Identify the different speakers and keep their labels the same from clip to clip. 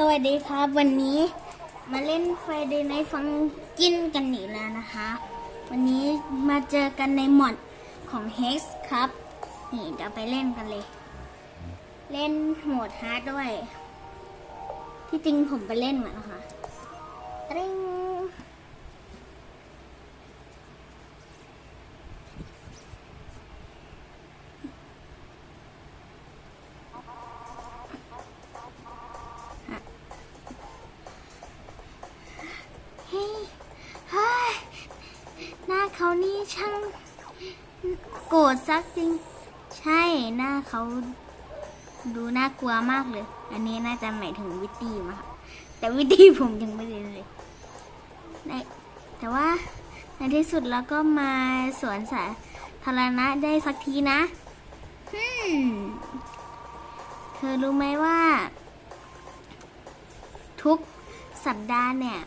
Speaker 1: สวัสดีครับ วันนี้มาเล่นไฟเดย์ในฟังกินกันอีกแล้วนะคะ วันนี้มาเจอกันในหมอดของ Hex ครับ นี่เดี๋ยวไปเล่นกันเลย เล่นโหมดฮาร์ดด้วย ที่จริงผมไปเล่นมาแล้วค่ะตริง โกรธซักจริง ใช่หน้าเขาดูน่ากลัวมากเลย อันนี้น่าจะหมายถึงวิตตี้มาค่ะแต่วิตตี้ผมยังไม่ได้เลยในแต่ว่าในที่สุดเราก็มาสวนสาธารณะได้สักทีนะฮึมเธอรู้ไหมว่า ทุกสัปดาห์เนี่ย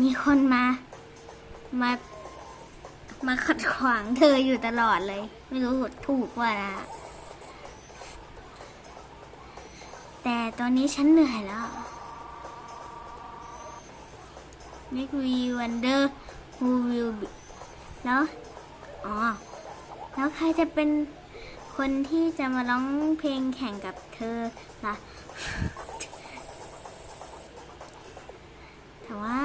Speaker 1: มีคนมา มา มาขัดขวางเธออยู่ตลอดเลย ไม่รู้ถูกว่านะแต่ตอนนี้ฉันเหนื่อยแล้ว Make we wonder who will be แล้วอ๋อ แล้วใครจะเป็นคนที่จะมาร้องเพลงแข่งกับเธอล่ะ แต่ว่า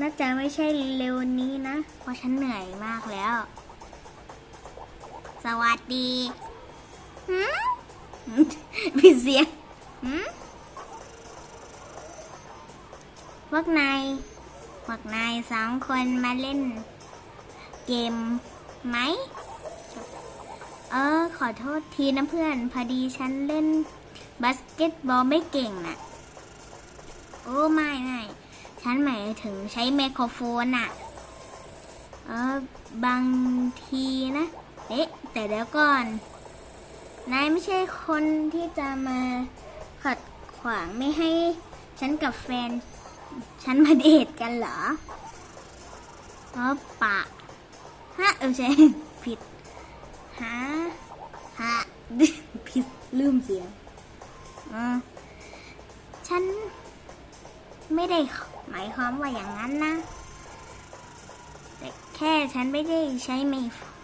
Speaker 1: น่าจะไม่ใช่เร็วนี้นะเพราะฉันเหนื่อยมากแล้ว สวัสดีหืมผิดเสียงหืมพวกนายพวกนายสองคนมาเล่น เกมไหม เออ ขอโทษทีนะเพื่อน พอดีฉันเล่นบาสเกตบอลไม่เก่งน่ะ โอ้ไม่ไม่ ฉันหมายถึงใช้ไมโครโฟนน่ะเออบางทีนะ เอ๊ะ แต่เดี๋ยวก่อน นายไม่ใช่คนที่จะมาขัดขวางไม่ให้ฉันกับแฟน ฉันมาเดทกันเหรอเออปะฮะเออใช่ผิดฮะฮะผิดลืมเสียงออฉันไม่ได้ หมายความว่าอย่างนั้นนะ แต่แค่ฉันไม่ได้ใช้ไม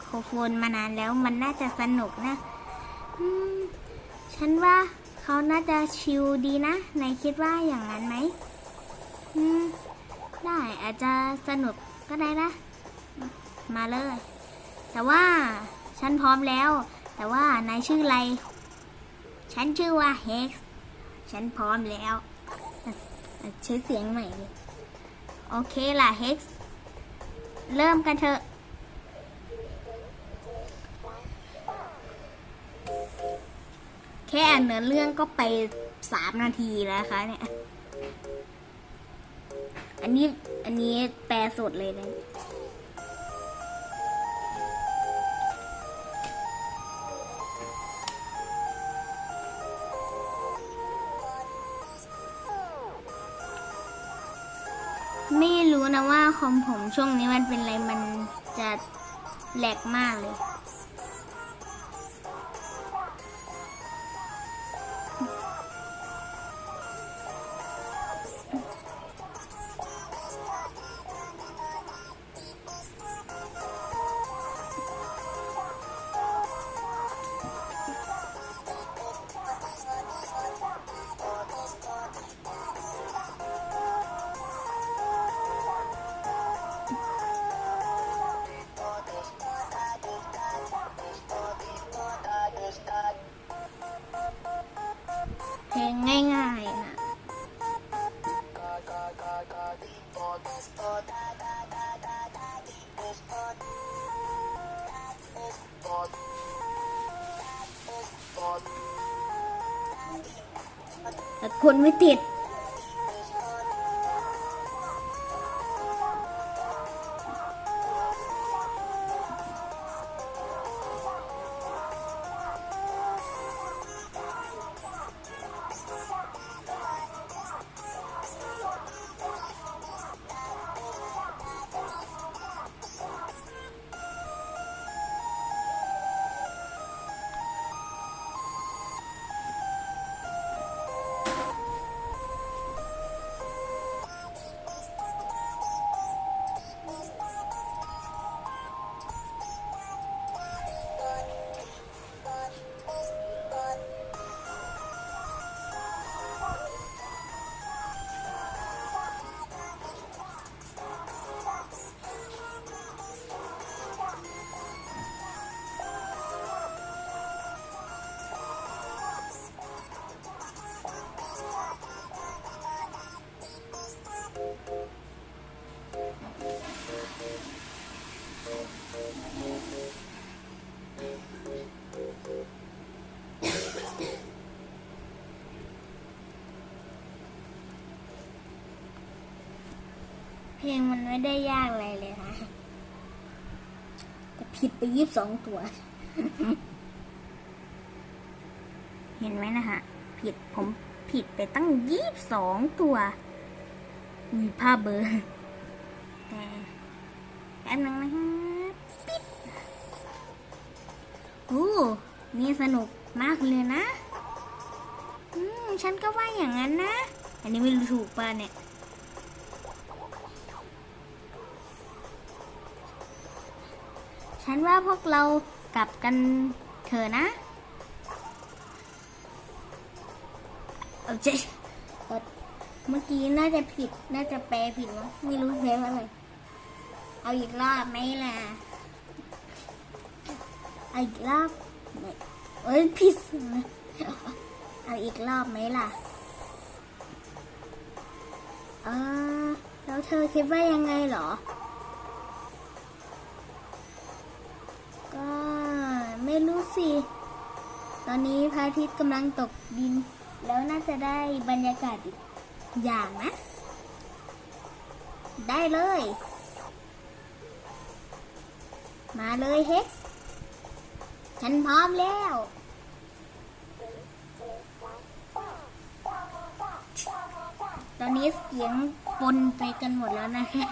Speaker 1: โครโฟนมานานแล้วมันน่าจะสนุกนะฉันว่าเขาน่าจะชิลดีนะนายคิดว่าอย่างนั้นไหมอืม ได้อาจจะสนุกก็ได้นะ มาเลย แต่ว่าฉันพร้อมแล้ว แต่ว่านายชื่ออะไร ฉันชื่อว่าเฮกซ์ฉันพร้อมแล้ว ใช้เสียงใหม่เลยโอเคล่ะเฮกซ์เริ่มกันเถอะ แค่เนื้อเรื่องก็ไปสามนาทีแล้วคะเนี่ย อันนี้ อันนี้แปลสดเลยนะ รู้นะว่าคอมผมช่วงนี้มันเป็นอะไรมันจะแหลกมากเลย คนไม่ติด ไม่ได้ยากอะไรเลยนะแต่ผิดไปยี่สิบสองตัว เห็นไหมนะคะผิดผมผิดไปตั้งยี่สิบสองตัวมีภาพเบอร์แต่แป๊บนึงนะคะปิดโอ้นี่สนุกมากเลยนะ อืม ฉันก็ว่าอย่างนั้นนะ อันนี้ไม่รู้ถูกป่ะเนี่ย ฉันว่าพวกเรากลับกันเถอะนะเอาเจ๊เอ่อเมื่อกี้น่าจะผิด น่าจะแปลผิดมั้งไม่รู้แปลว่าอะไร เอาอีกรอบไหมล่ะเอาอีกรอบเอ้ยผิดนะเอาอีกรอบไหมล่ะ เออแล้วเธอคิดว่ายังไงเหรอ ก็ ไม่รู้สิ ตอนนี้พระอาทิตย์กำลังตกดิน แล้วน่าจะได้บรรยากาศอีกอย่างนะ ได้เลย มาเลยเฮ็กฉันพร้อมแล้ว ตอนนี้เสียงปนไปกันหมดแล้วนะคะ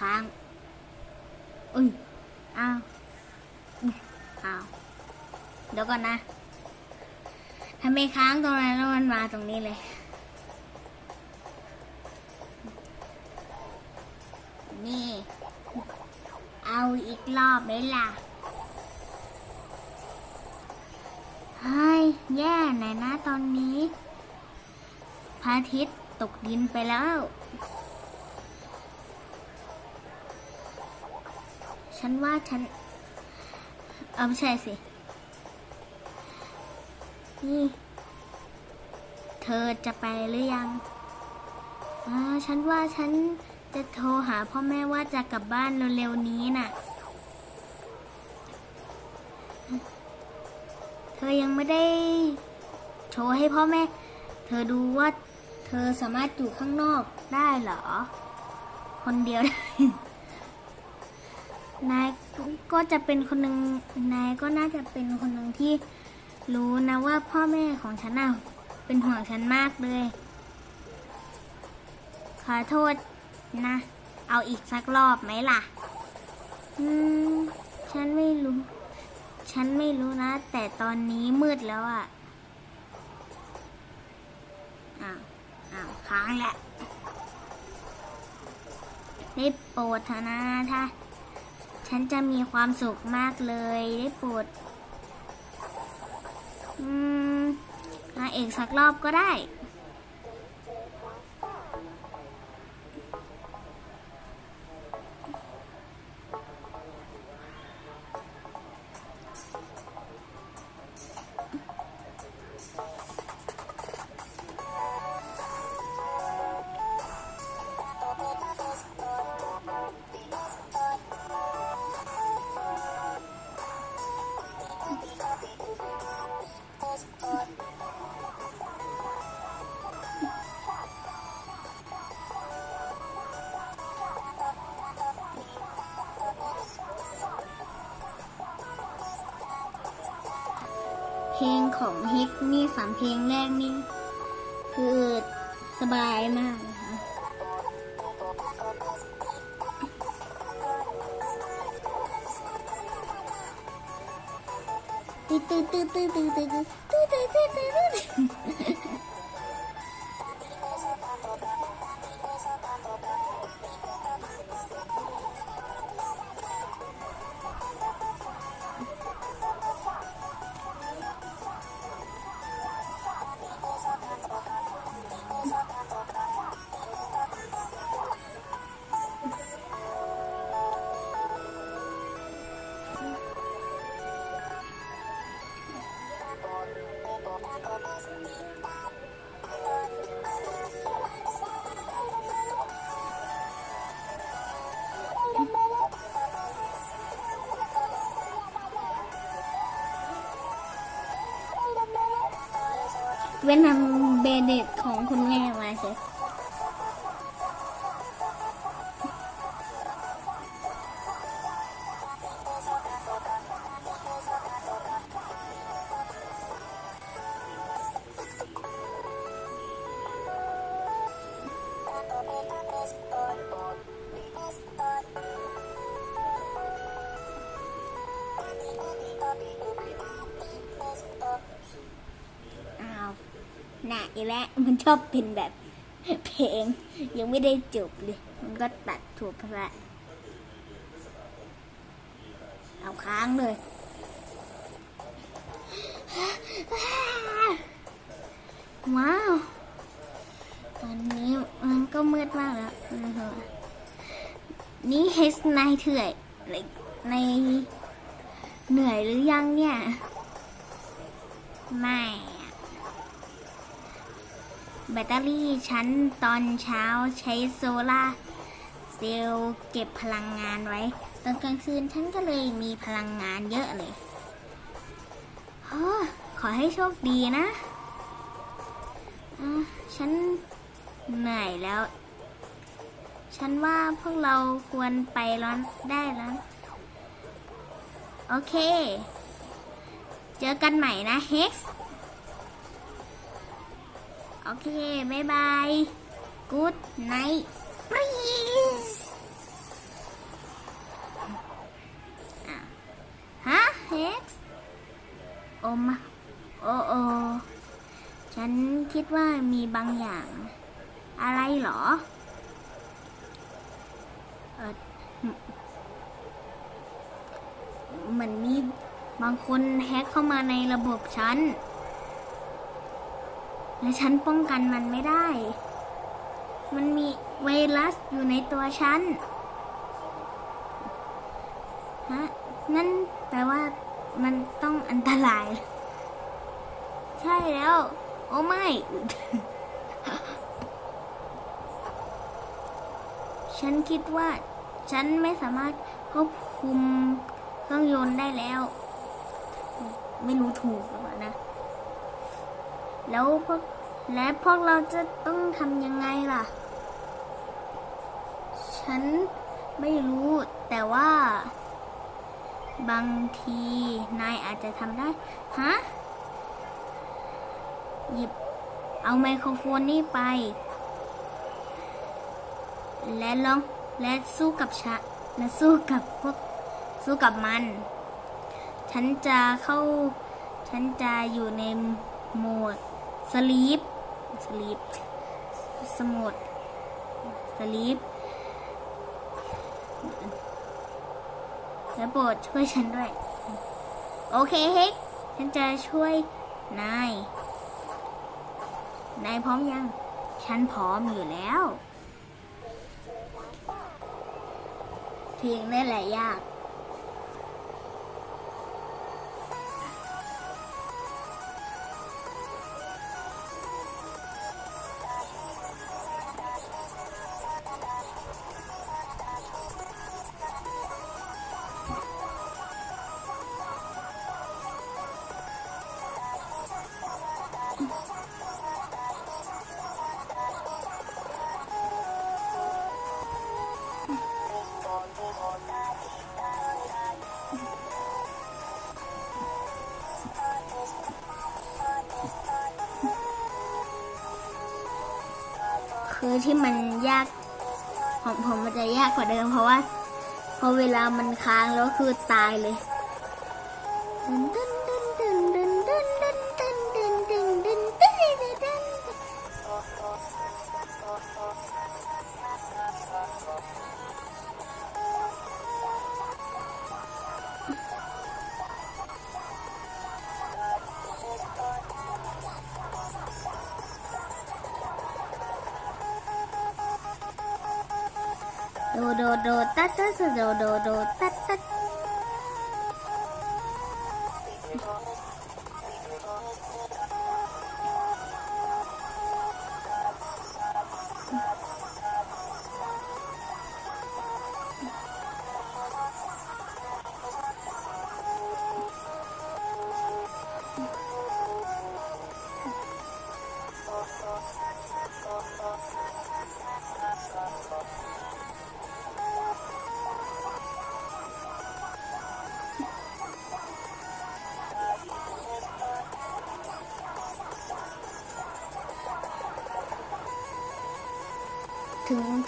Speaker 1: ค้างอุ้ยเอาอุ้ยเอาเดี๋ยวก่อนนะทำไมค้างตรงนั้นแล้วมันมาตรงนี้เลย นี่ เอาอีกรอบไหมล่ะเฮ้ยแย่ไหนนะตอนนี้พระอาทิตย์ตกดินไปแล้ว ฉันว่าฉัน เออไม่ใช่สิ นี่ เธอจะไปหรือยังอ่าฉันว่าฉันจะโทรหาพ่อแม่ว่าจะกลับบ้านเร็วๆนี้น่ะ เธอยังไม่ได้โชว์ให้พ่อแม่ เธอดูว่า เธอสามารถอยู่ข้างนอกได้เหรอ คนเดียวได้ นายก็จะเป็นคนหนึ่งนายก็น่าจะเป็นคนหนึ่งที่รู้นะว่าพ่อแม่ของฉันน่ะเป็นห่วงฉันมากเลย ขอโทษนะ เอาอีกสักรอบไหมล่ะ อืม ฉันไม่รู้ ฉันไม่รู้นะ แต่ตอนนี้มืดแล้วอะ่ะ อ้าว อ้าว ค้างแหละได้โปรดเถอะนะถ้า ฉันจะมีความสุขมากเลยได้โปรดอืมนางเอกสักรอบก็ได้ เพลงของเฮกนี่สามเพลงแรกนี่คือสบายมากนะคะตึ๊ดตึ๊ดตึ๊ดตึ๊ดตึ๊ดตึ๊ดตึ๊ดตึ๊ดตื้อ ว้นทำเบเด็ดของคุณแม่มาใช่อ้าว น่ะอีแล้วมันชอบเป็นแบบเพลง ยังไม่ได้จบเลย มันก็ตัดถูกพละเอาค้างเลยว้าวตอนนี้มันก็มืดมากแล้วนี่เฮสนายเถื่อยในเหนื่อยหรือยังเนี่ย ไม่ แบตเตอรี่ฉันตอนเช้าใช้โซลาเซลล์เก็บพลังงานไว้ ตอนกลางคืนฉันก็เลยมีพลังงานเยอะเลยอขอให้โชคดีนะฉันเหนื่อยแล้ว ฉันว่าพวกเราควรไปร้อนได้แล้ว โอเค เจอกันใหม่นะเฮกซ์ อเค บ๊ายบาย Good night please อะฮะเฮกโอมาโอโอ ฉันคิดว่ามีบางอย่าง อะไรเหรอ เออเหมือนมีบางคนแฮ็กเข้ามาในระบบฉัน และฉันป้องกันมันไม่ได้ มันมีไวรัสอยู่ในตัวฉัน ฮะ นั่นแปลว่ามันต้องอันตราย ใช่แล้ว โอ้ไม่ ฉันคิดว่า ฉันไม่สามารถควบคุมเครื่องยนต์ได้แล้ว ไม่รู้ถูกหรือเปล่านะ แล้วพวกและพวกเราจะต้องทำยังไงล่ะ ฉันไม่รู้แต่ว่า บางทีนายอาจจะทำได้ ฮะ หยิบเอาไมโครโฟนนี่ไป และลองและสู้กับชะและสู้กับพวกสู้กับมัน ฉันจะเข้า ฉันจะอยู่ในโหมด สลีปสลีปสมุดสลีปแล้วโปรดช่วยฉันด้วย โอเคเฮกฉันจะช่วยนาย นายพร้อมยัง ฉันพร้อมอยู่แล้วเพลงนี่แหละยาก อที่มันยากของผมมันจะยากกว่าเดิมเพราะว่าพอเวลามันค้างแล้วคือตายเลย do do ta ta do do do ta ta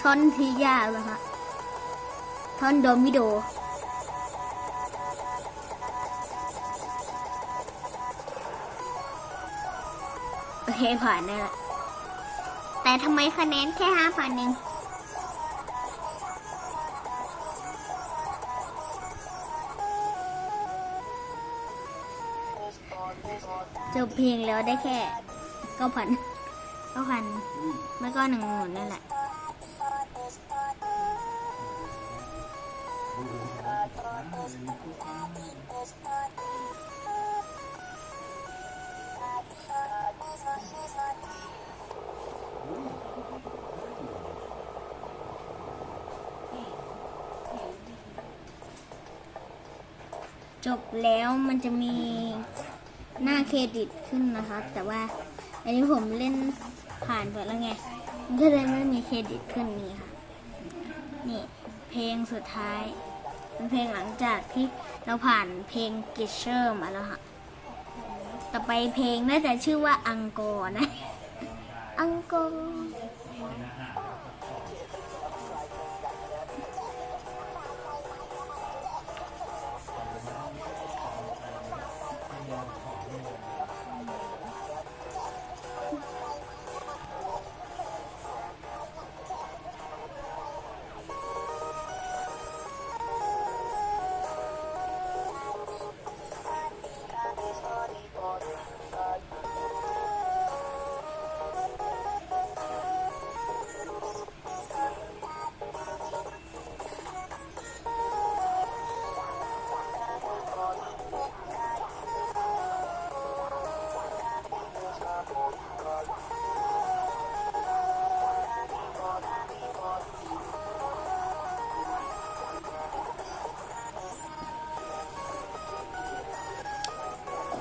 Speaker 1: ท่อนที่ยากแล้วค่ะท่อนโดมิโด โอเคผ่านได้ละ แต่ทำไมคะแนนแค่ห้าพันเองจบเพลงแล้วได้แค่เก้าพันเก้าพันไม่ก็หนึ่งหมื่นนั่นแหละ จบแล้วมันจะมีหน้าเครดิตขึ้นนะคะแต่ว่าอันนี้ผมเล่นผ่านไปแล้วไงมันก็เลยไม่มีเครดิตขึ้นนี่ค่ะ นี่เพลงสุดท้าย เป็นเพลงหลังจากที่เราผ่านเพลงกิชเชอร์มาแล้วค่ะ ต่อไปเพลงน่าจะชื่อว่าอังกอร์นะ อังกอร์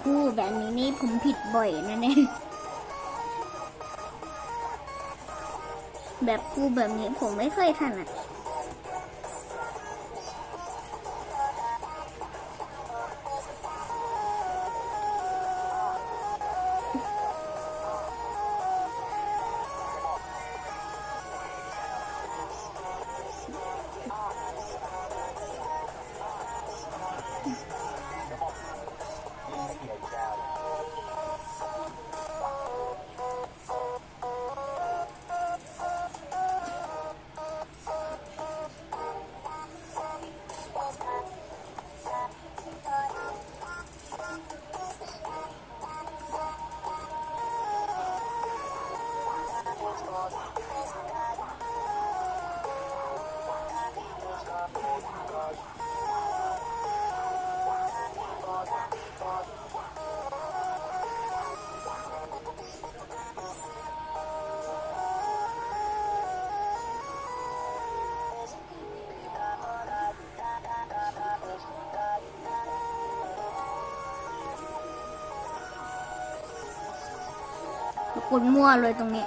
Speaker 1: คู่แบบนี้นี่ผมผิดบ่อยนะเนี่ยแบบคู่แบบนี้ผมไม่เคยถนัด กดมั่วเลยตรงนี้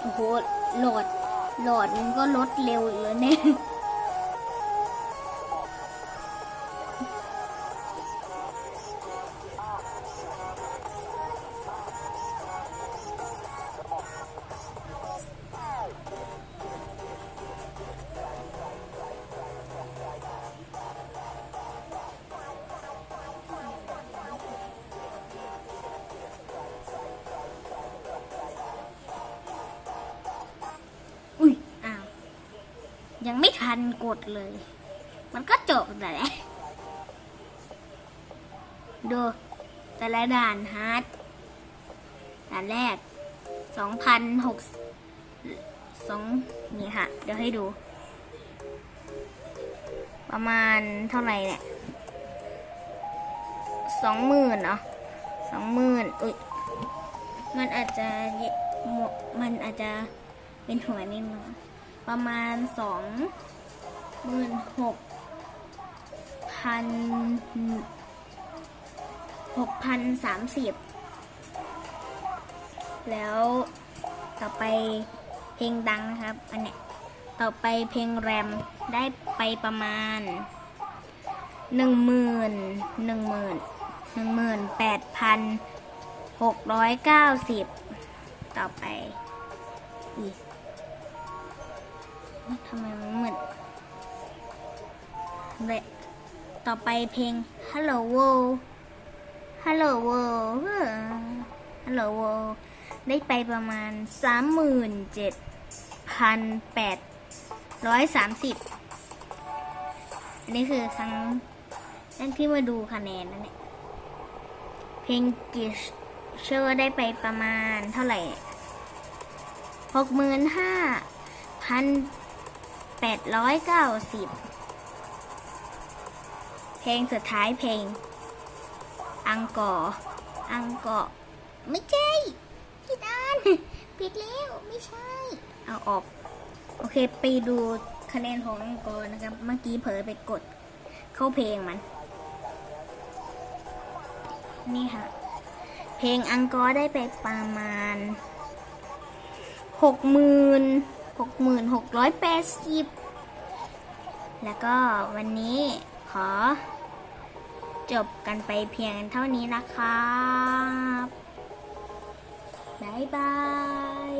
Speaker 1: โอ้โหโหลดโหลดมันก็ลดเร็วอยู่แล้วเนี่ย กดเลย มันก็จบแต่แหละดูแต่ละด่านฮาร์ดด่านแรกสองพันหกสองนี่ค่ะ เดี๋ยวให้ดู ประมาณเท่าไหร่เนี่ยสองหมื่นเนาะสองหมื่นอุ้ยมันอาจจะมดมันอาจจะเป็นหัวนิดนึงประมาณสอง หมื่นหกพันหกพันสามสิบแล้วต่อไปเพลงดังนะครับ อันเนี้ยต่อไปเพลงแรมได้ไปประมาณหนึ่งหมื่นหนึ่งหมื่นหนึ่งหมื่นแปดพันหกร้อยเก้าสิบต่อไปอีกทำไมมันมืด เลยต่อไปเพลง Hello World Hello World Hello World ได้ไปประมาณสามหมื่นเจ็ดพันแปดร้อยสามสิบอันนี้คือครั้งแรกที่มาดูคะแนนนั่นแหละเพลงกิชเชื่อว่าได้ไปประมาณเท่าไหร่หกหมื่นห้าพันแปดร้อยเก้าสิบ เพลงสุดท้ายเพลง อังกอร์อังกอร์ไม่ใช่ผิดอันผิดแล้วไม่ใช่ เอาออก โอเคไปดูคะแนนของอังกอร์นะครับ เมื่อกี้เผลอไปกดเข้าเพลงมัน นี่ค่ะ เพลงอังกอร์ได้ไปประมาณหกหมื่นหกหมื่นหกร้อยแปดสิบแล้วก็วันนี้ขอ จบกันไปเพียงเท่านี้นะครับ บ๊ายบาย